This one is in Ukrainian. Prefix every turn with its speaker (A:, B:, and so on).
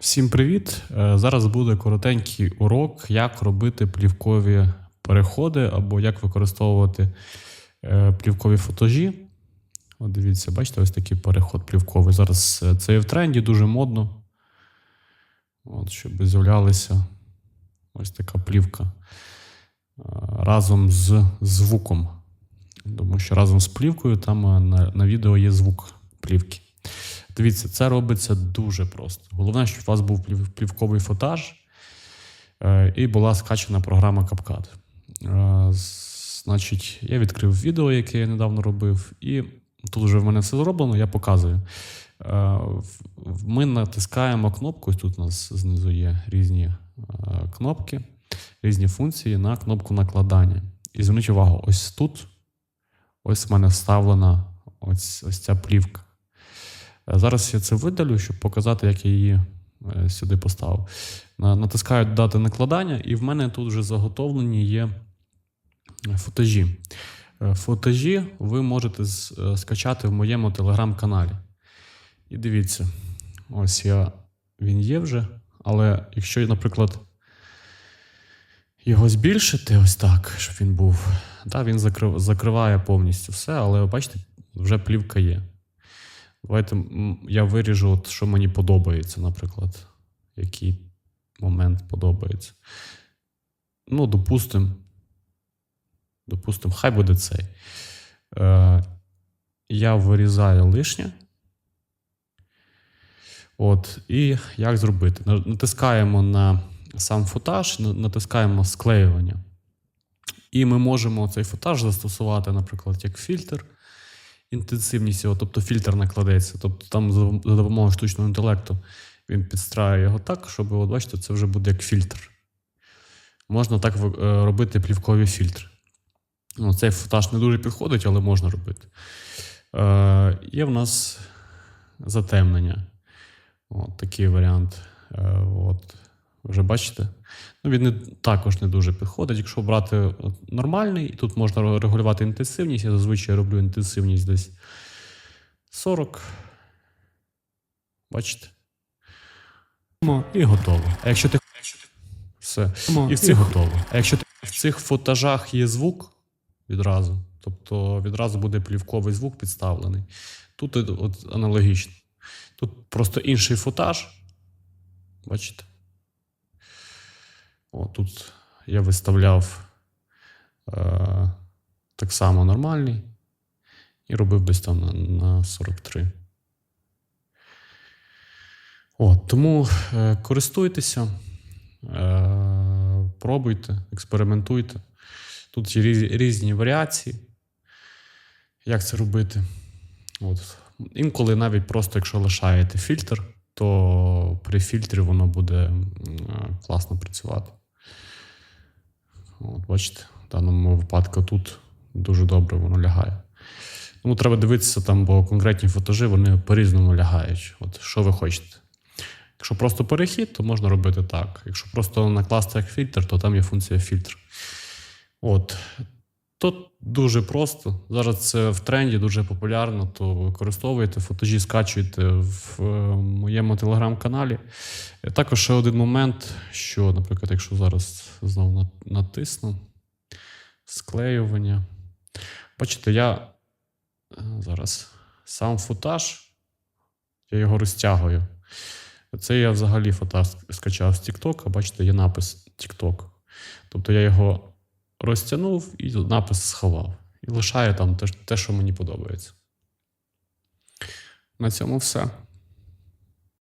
A: Всім привіт! Е, Зараз буде коротенький урок, як робити плівкові переходи або як використовувати е, плівкові фотожі. От дивіться, бачите, ось такий переход плівковий. Зараз е, це є в тренді, дуже модно. От, щоб з'являлася ось така плівка разом з звуком. Тому що разом з плівкою там на, на відео є звук плівки. Дивіться, це робиться дуже просто. Головне, щоб у вас був плівковий фотаж е, і була скачана програма CapCut. Е, Значить, я відкрив відео, яке я недавно робив, і тут вже в мене все зроблено, я показую. Е, Ми натискаємо кнопку, тут у нас знизу є різні кнопки, різні функції на кнопку накладання. І зверніть увагу, ось тут, ось в мене вставлена ось, ось ця плівка. Зараз я це видалю, щоб показати, як я її е, сюди поставив. Натискаю додати накладання, і в мене тут вже заготовлені є е, фотажі. Е, ви можете скачати в моєму телеграм-каналі. І дивіться, ось я, він є вже, але якщо, наприклад, його збільшити ось так, щоб він був, да, він закрив, закриває повністю все, але бачите, вже плівка є. Давайте я виріжу, от, що мені подобається, наприклад. Який момент подобається. Ну, допустимо. Допустимо, хай буде цей. Е, я вирізаю лишнє. От, і як зробити? Натискаємо на сам фотаж, на- натискаємо склеювання. І ми можемо цей фотаж застосувати, наприклад, як фільтр інтенсивність його, тобто фільтр накладеться. Тобто там за допомогою штучного інтелекту він підстраює його так, щоб, от бачите, це вже буде як фільтр. Можна так е, робити плівкові фільтри. Ну, цей фотаж не дуже підходить, але можна робити. Е, є в нас затемнення. От такий варіант. Е, от, вже бачите? Ну, він не, також не дуже підходить. Якщо брати нормальний, тут можна регулювати інтенсивність. Я зазвичай роблю інтенсивність десь 40. Бачите? І готово. А якщо ти. Все. І в цих готово. А якщо ти в цих фотажах є звук відразу, тобто відразу буде плівковий звук підставлений. Тут от аналогічно. Тут просто інший фотаж. Бачите? Тут я виставляв е, так само нормальний і робив десь там на, на 43. От, тому е, користуйтеся, е, пробуйте, експериментуйте. Тут є різ- різні варіації, як це робити. От. Інколи навіть просто, якщо лишаєте фільтр, то при фільтрі воно буде класно працювати. От, бачите, в даному випадку тут дуже добре воно лягає. Тому треба дивитися там, бо конкретні фотожі вони по-різному лягають. От що ви хочете. Якщо просто перехід, то можна робити так. Якщо просто накласти як фільтр, то там є функція фільтр. От. Тут дуже просто. Зараз це в тренді дуже популярно, то використовуйте, фотожі скачуйте в е, моєму телеграм-каналі. Е, Також ще один момент, що, наприклад, якщо зараз знову натисну склеювання. Бачите, я е, зараз сам фотаж, я його розтягую. Це я взагалі фотаж скачав з TikTok, бачите, є напис TikTok. Тобто я його розтягнув і напис сховав. І лишаю там те, що мені подобається. На цьому все.